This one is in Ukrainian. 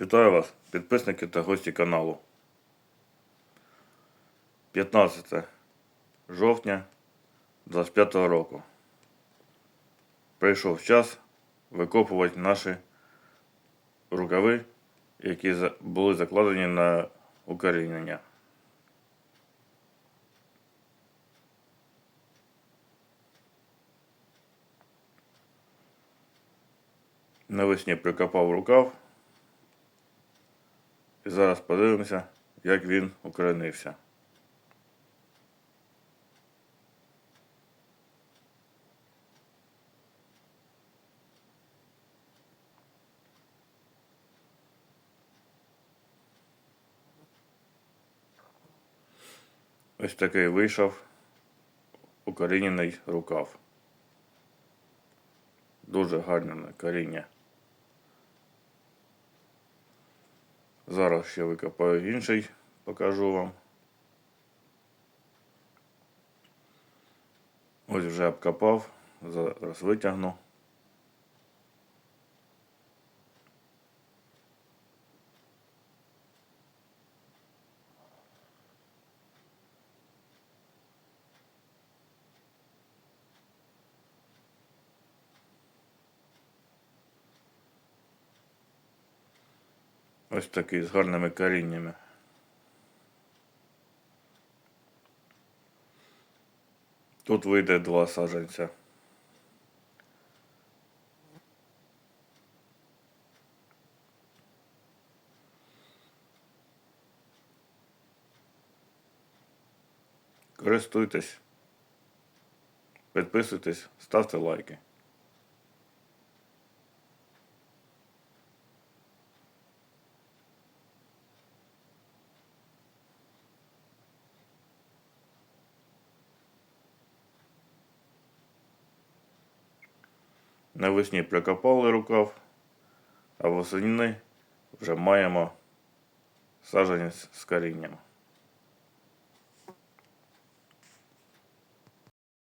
Вітаю вас, підписники та гості каналу. 15 жовтня 25 року. Прийшов час викопувати наші рукави, які були закладені на укорінення. Навесні прикопав рукав. І зараз подивимося, як він укоренився. Ось такий вийшов укорінений рукав. Дуже гарне коріння. Зараз ще викопаю інший, покажу вам. Ось вже обкопав, зараз витягну. Ось такий з гарними коріннями. Тут вийде два саджанця. Користуйтесь, підписуйтесь, ставте лайки. Навесні прикопали рукав, а восени вже маємо саженець з корінням.